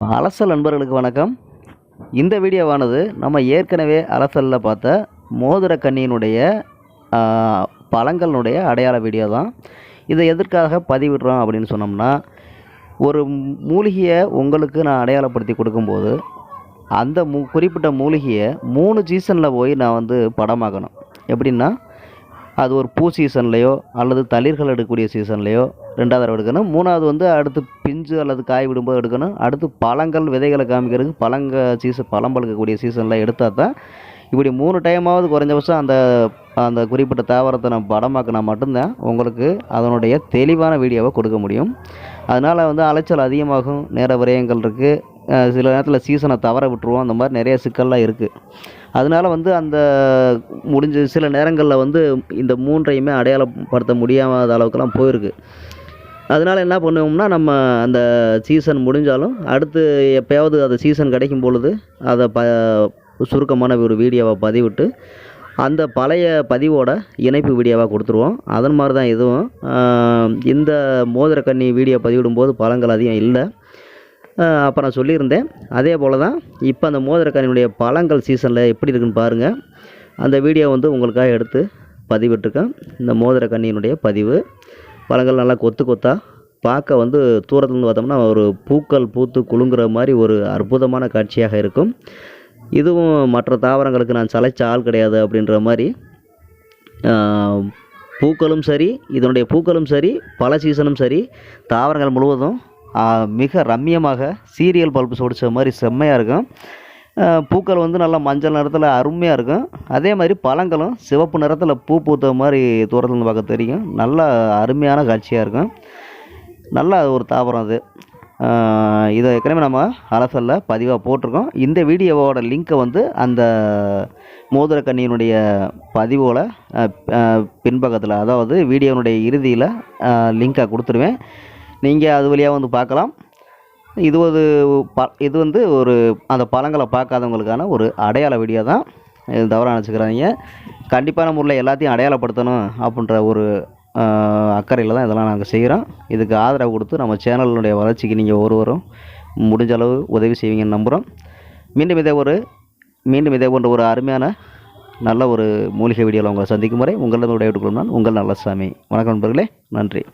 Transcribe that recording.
அலசல் நண்பர்களுக்கு வணக்கம். இந்த வீடியோவானது நம்ம ஏற்கனவே அலசலில் பார்த்த மோதிர கண்ணியினுடைய பழங்களினுடைய அடையாள வீடியோ தான். இதை எதற்காக பதிவிடுறோம் அப்படின்னு சொன்னோம்னா ஒரு மூலிகையை உங்களுக்கு நான் அடையாளப்படுத்தி கொடுக்கும்போது அந்த மூ குறிப்பிட்ட மூலிகையை மூணு சீசனில் போய் நான் வந்து படமாக்கணும். எப்படின்னா அது ஒரு பூ சீசன்லேயோ அல்லது தளிர்கள் எடுக்கக்கூடிய சீசன்லேயோ ரெண்டாவது தடவை எடுக்கணும். மூணாவது வந்து அடுத்து பிஞ்சு அல்லது காய் விடும்போது எடுக்கணும். அடுத்து பழங்கள் விதைகளை காமிக்கிறதுக்கு பழங்க சீசன் பழம் பழுக்கக்கூடிய சீசனில் எடுத்தால் தான் இப்படி மூணு டைமாவது குறைஞ்சபட்சம் அந்த அந்த குறிப்பிட்ட தாவரத்தை நம்ம படமாக்கினா மட்டும்தான் உங்களுக்கு அதனுடைய தெளிவான வீடியோவை கொடுக்க முடியும். அதனால் வந்து அலைச்சல் அதிகமாகும். நேர விரயங்கள் இருக்குது சில நேரத்தில் சீசனை தவற விட்டுருவோம். அந்த மாதிரி நிறைய சிக்கல்லாம் இருக்குது அதனால வந்து அந்த முடிஞ்ச சில நேரங்களில் வந்து இந்த மூன்றையுமே அடையாளப்படுத்த முடியாத அளவுக்குலாம் போயிருக்கு. அதனால என்ன பண்ணுவோம்னா நம்ம அந்த சீசன் முடிஞ்சாலும் அடுத்து எப்பயாவது அந்த சீசன் கிடைக்கும் பொழுது அதை ப சுருக்கமான ஒரு வீடியோவை பதிவிட்டு அந்த பழைய பதிவோட இணைப்பு வீடியோவாக கொடுத்துருவோம். அதன் மாதிரி தான் இதுவும். இந்த மோதிரக்கண்ணி வீடியோ பதிவிடும்போது பழங்கள் அதிகம் இல்லை. அப்போ நான் சொல்லியிருந்தேன். அதே போல் தான் இப்போ அந்த மோதிரக்கண்ணியுடைய பழங்கள் சீசனில் எப்படி இருக்குன்னு பாருங்கள் அந்த வீடியோ வந்து உங்களுக்காக எடுத்து பதிவிட்டிருக்கேன். இந்த மோதிரக்கண்ணியினுடைய பதிவு. பழங்கள் நல்லா கொத்து கொத்தாக பார்க்க வந்து தூரத்துலேருந்து பார்த்தோம்னா ஒரு பூக்கள் பூத்து குலுங்குற மாதிரி ஒரு அற்புதமான காட்சியாக இருக்கும். இதுவும் மற்ற தாவரங்களுக்கு நான் சளைச்ச ஆள் கிடையாது அப்படின்ற மாதிரி பூக்களும் சரி இதனுடைய பூக்களும் சரி பல சீசனும் சரி தாவரங்கள் முழுவதும் மிக ரம்மியமாக சீரியல் பல்பு சொடிச்ச மாதிரி செம்மையாக இருக்கும். பூக்கள் வந்து நல்லா மஞ்சள் நிறத்தில் அருமையாக இருக்கும். அதே மாதிரி பழங்களும் சிவப்பு நிறத்தில் பூ பூத்த மாதிரி தூரத்துலேருந்து பார்க்க தெரியும். நல்லா அருமையான காட்சியாக இருக்கும். நல்ல ஒரு தாவரம் அது. இதை ஏற்கனவே நம்ம அலசலில் பதிவாக போட்டிருக்கோம். இந்த வீடியோவோட லிங்க்கை வந்து அந்த மோதிரக்கண்ணியினுடைய பதிவோட பின்பக்கத்தில் அதாவது வீடியோனுடைய இறுதியில் லிங்காக கொடுத்துருவேன். நீங்கள் அது வழியாக வந்து பார்க்கலாம். இது ஒரு ப இது வந்து ஒரு அந்த பழங்களை பார்க்காதவங்களுக்கான ஒரு அடையாள வீடியோ தான். இது தவறாக நினச்சிக்கிறாங்க கண்டிப்பான முறையில் எல்லாத்தையும் அடையாளப்படுத்தணும் அப்படின்ற ஒரு அக்கறையில் தான் இதெல்லாம் நாங்கள் செய்கிறோம் இதுக்கு ஆதரவு கொடுத்து நம்ம சேனலினுடைய வளர்ச்சிக்கு நீங்கள் ஒருவரும் முடிஞ்ச அளவு உதவி செய்வீங்கன்னு நம்புகிறோம் மீண்டும் இதே ஒரு மீண்டும் இதே போன்ற ஒரு அருமையான நல்ல ஒரு மூலிகை வீடியோவில் உங்களை சந்திக்கும் வரை உங்களிடம் விடைபெற்றுக் கொள்ளும் நான் உங்கள் நல்லசாமி. வணக்கம் நண்பர்களே நன்றி.